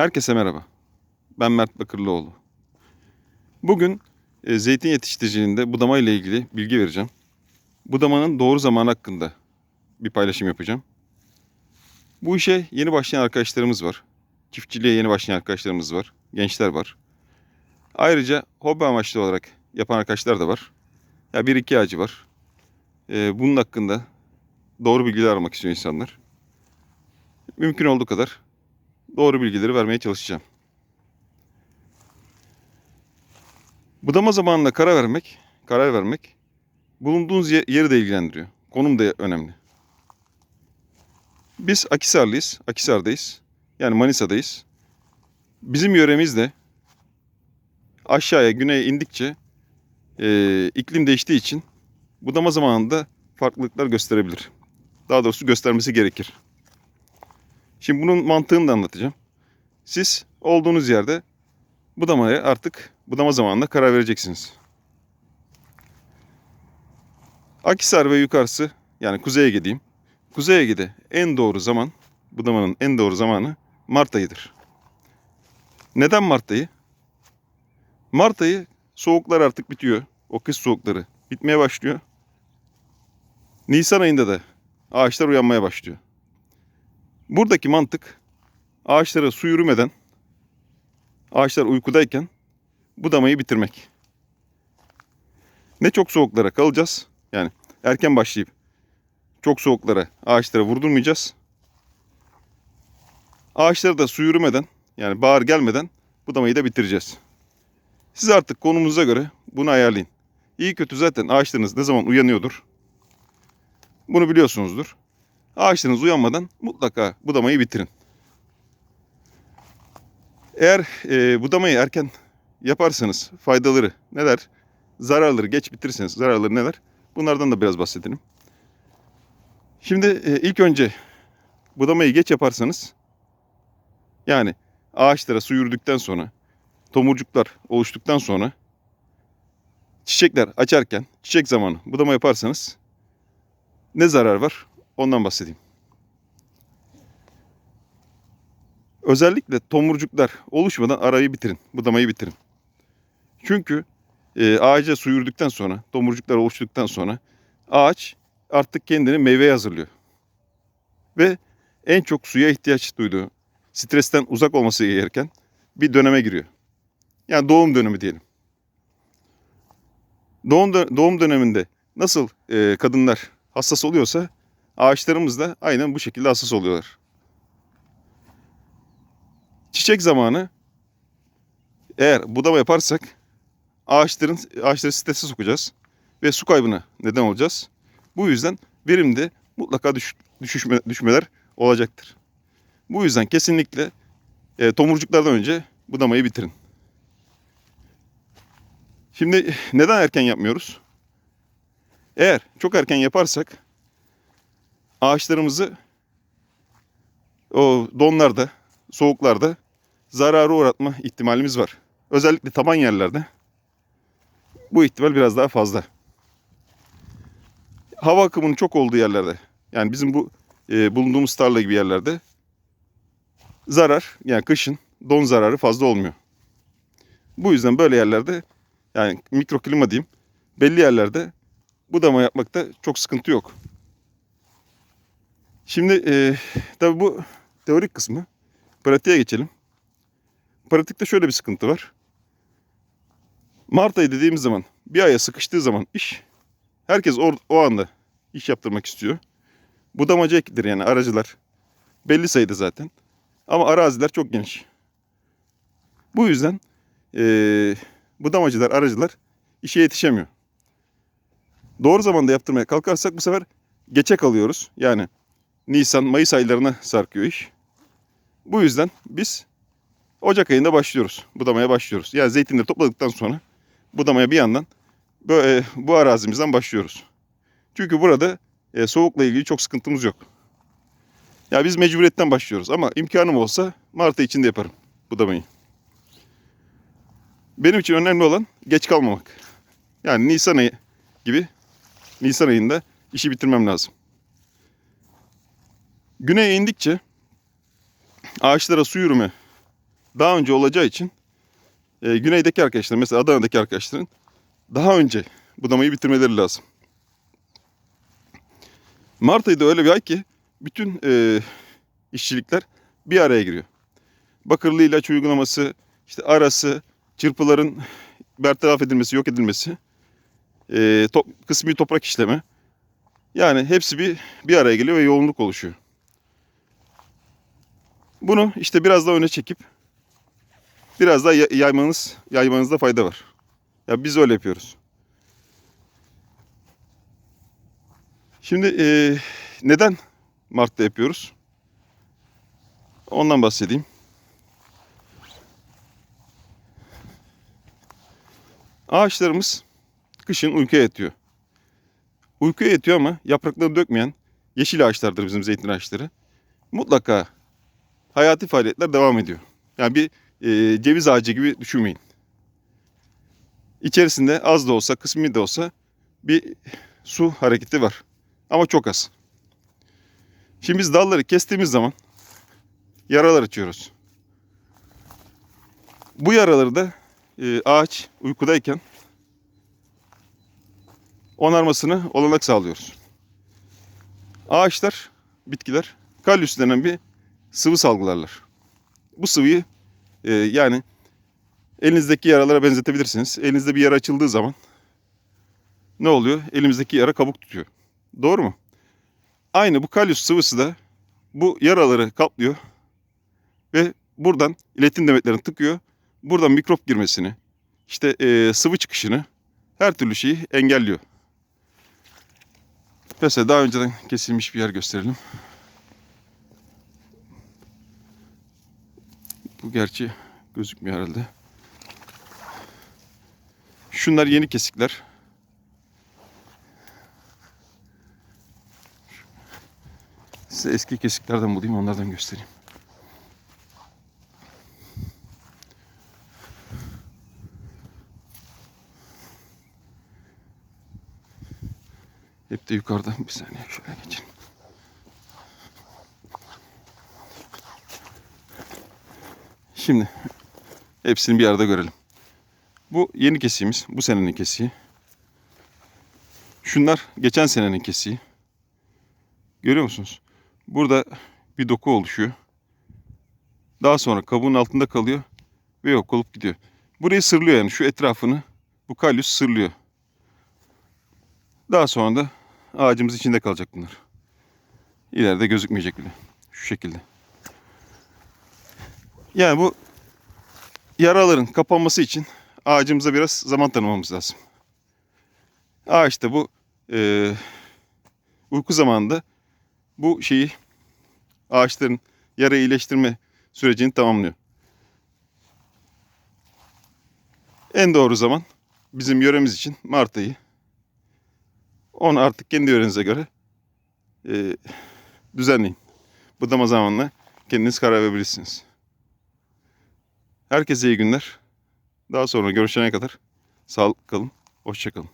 Herkese merhaba. Ben Mert Bakırlıoğlu. Bugün e, zeytin yetiştiriciliğinde budama ile ilgili bilgi vereceğim. Budamanın doğru zaman hakkında bir paylaşım yapacağım. Bu işe yeni başlayan arkadaşlarımız var. Çiftçiliğe yeni başlayan arkadaşlarımız var. Gençler var. Ayrıca hobi amaçlı olarak yapan arkadaşlar da var. Ya bir iki ağacı var. E, bunun hakkında doğru bilgiler aramak istiyor insanlar. Mümkün olduğu kadar doğru bilgileri vermeye çalışacağım. Budama zamanında karar vermek, karar vermek bulunduğunuz ye- yeri de ilgilendiriyor. Konum da önemli. Biz Akisarlıyız, Akisar'dayız. Yani Manisa'dayız. Bizim yöremizde aşağıya, güneye indikçe e, iklim değiştiği için budama zamanında farklılıklar gösterebilir. Daha doğrusu göstermesi gerekir. Şimdi bunun mantığını da anlatacağım. Siz olduğunuz yerde budamaya artık budama zamanında karar vereceksiniz. Akisar ve yukarısı yani Kuzey Ege'deyim. Kuzey Ege'de en doğru zaman, budamanın en doğru zamanı Mart ayıdır. Neden Mart ayı? Mart ayı soğuklar artık bitiyor. O kış soğukları bitmeye başlıyor. Nisan ayında da ağaçlar uyanmaya başlıyor. Buradaki mantık ağaçlara su yürümeden, ağaçlar uykudayken budamayı bitirmek. Ne çok soğuklara kalacağız. Yani erken başlayıp çok soğuklara, ağaçlara vurdurmayacağız. Ağaçlara da su yürümeden, yani bahar gelmeden budamayı da bitireceğiz. Siz artık konumunuza göre bunu ayarlayın. İyi kötü zaten ağaçlarınız ne zaman uyanıyordur. Bunu biliyorsunuzdur. Ağaçlarınız uyanmadan mutlaka budamayı bitirin. Eğer e, budamayı erken yaparsanız faydaları neler? Zararları geç bitirirseniz zararları neler? Bunlardan da biraz bahsedelim. Şimdi e, ilk önce budamayı geç yaparsanız yani ağaçlara su yürüdükten sonra tomurcuklar oluştuktan sonra çiçekler açarken çiçek zamanı budama yaparsanız ne zarar var? Ondan bahsedeyim. Özellikle tomurcuklar oluşmadan arayı bitirin. Budamayı bitirin. Çünkü e, ağaca su yürüdükten sonra, tomurcuklar oluştuktan sonra ağaç artık kendini meyveye hazırlıyor. Ve en çok suya ihtiyaç duyduğu, stresten uzak olması gereken bir döneme giriyor. Yani doğum dönemi diyelim. Doğum, dö- doğum döneminde nasıl e, kadınlar hassas oluyorsa ağaçlarımız da aynen bu şekilde hassas oluyorlar. Çiçek zamanı eğer budama yaparsak ağaçların ağaçları strese sokacağız ve su kaybına neden olacağız. Bu yüzden verimde mutlaka düş, düşüşme, düşmeler olacaktır. Bu yüzden kesinlikle e, tomurcuklardan önce budamayı bitirin. Şimdi neden erken yapmıyoruz? Eğer çok erken yaparsak ağaçlarımızı o donlarda, soğuklarda zarara uğratma ihtimalimiz var. Özellikle taban yerlerde bu ihtimal biraz daha fazla. Hava akımının çok olduğu yerlerde, yani bizim bu e, bulunduğumuz tarla gibi yerlerde zarar, yani kışın don zararı fazla olmuyor. Bu yüzden böyle yerlerde, yani mikroklima diyeyim, belli yerlerde budama yapmakta çok sıkıntı yok. Şimdi e, tabii bu teorik kısmı. Pratiğe geçelim. Pratikte şöyle bir sıkıntı var. Mart ayı dediğimiz zaman bir aya sıkıştığı zaman iş herkes or, o anda iş yaptırmak istiyor. Budamacı eklidir yani aracılar. Belli sayıda zaten. Ama araziler çok geniş. Bu yüzden e, budamacılar, aracılar işe yetişemiyor. Doğru zamanda yaptırmaya kalkarsak bu sefer geçe kalıyoruz. Yani Nisan, Mayıs aylarına sarkıyor iş. Bu yüzden biz Ocak ayında başlıyoruz. Budamaya başlıyoruz. Yani zeytinleri topladıktan sonra budamaya bir yandan böyle, bu arazimizden başlıyoruz. Çünkü burada e, soğukla ilgili çok sıkıntımız yok. Ya biz mecburiyetten başlıyoruz ama imkanım olsa Mart ayı içinde yaparım budamayı. Benim için önemli olan geç kalmamak. Yani Nisan ayı gibi Nisan ayında işi bitirmem lazım. Güneye indikçe ağaçlara su yürüme daha önce olacağı için e, güneydeki arkadaşlar mesela Adana'daki arkadaşların daha önce budamayı bitirmeleri lazım. Mart ayı da öyle bir ay ki bütün e, işçilikler bir araya giriyor. Bakırlı ilaç uygulaması, işte arası, çırpıların bertaraf edilmesi, yok edilmesi, e, top, kısmi toprak işleme. Yani hepsi bir, bir araya geliyor ve yoğunluk oluşuyor. Bunu işte biraz daha öne çekip biraz daha ya- yaymanız, yaymanızda fayda var. Ya biz öyle yapıyoruz. Şimdi e, neden Mart'ta yapıyoruz? Ondan bahsedeyim. Ağaçlarımız kışın uykuya yatıyor. Uykuya yatıyor ama yapraklarını dökmeyen yeşil ağaçlardır bizim zeytin ağaçları. Mutlaka hayati faaliyetler devam ediyor. Yani bir e, ceviz ağacı gibi düşünmeyin. İçerisinde az da olsa, kısmi de olsa bir su hareketi var. Ama çok az. Şimdi biz dalları kestiğimiz zaman yaralar açıyoruz. Bu yaraları da e, ağaç uykudayken onarmasını olanak sağlıyoruz. Ağaçlar, bitkiler kalyus denen bir sıvı salgılarlar. Bu sıvıyı e, yani elinizdeki yaralara benzetebilirsiniz. Elinizde bir yara açıldığı zaman ne oluyor? Elimizdeki yara kabuk tutuyor. Doğru mu? Aynı bu kalyus sıvısı da bu yaraları kaplıyor ve buradan iletim demetlerini tıkıyor. Buradan mikrop girmesini, işte e, sıvı çıkışını her türlü şeyi engelliyor. Mesela daha önceden kesilmiş bir yer gösterelim. Bu gerçi gözükmüyor herhalde. Şunlar yeni kesikler. Size eski kesiklerden bulayım onlardan göstereyim. Hep de yukarıda. Bir saniye şöyle geçelim. Şimdi hepsini bir arada görelim. Bu yeni kesiğimiz. Bu senenin kesiği. Şunlar geçen senenin kesiği. Görüyor musunuz? Burada bir doku oluşuyor. Daha sonra kabuğun altında kalıyor ve yok olup gidiyor. Burayı sırlıyor yani şu etrafını bu kalyus sırlıyor. Daha sonra da ağacımız içinde kalacak bunlar. İleride gözükmeyecek bile. Şu şekilde. Yani bu yaraların kapanması için ağacımıza biraz zaman tanımamız lazım. Ağaç da bu e, uyku zamanında bu şeyi ağaçların yara iyileştirme sürecini tamamlıyor. En doğru zaman bizim yöremiz için Mart ayı. Onu artık kendi yörenize göre e, düzenleyin. Budama zamanla kendiniz karar verebilirsiniz. Herkese iyi günler. Daha sonra görüşene kadar sağlıklı kalın. Hoşçakalın.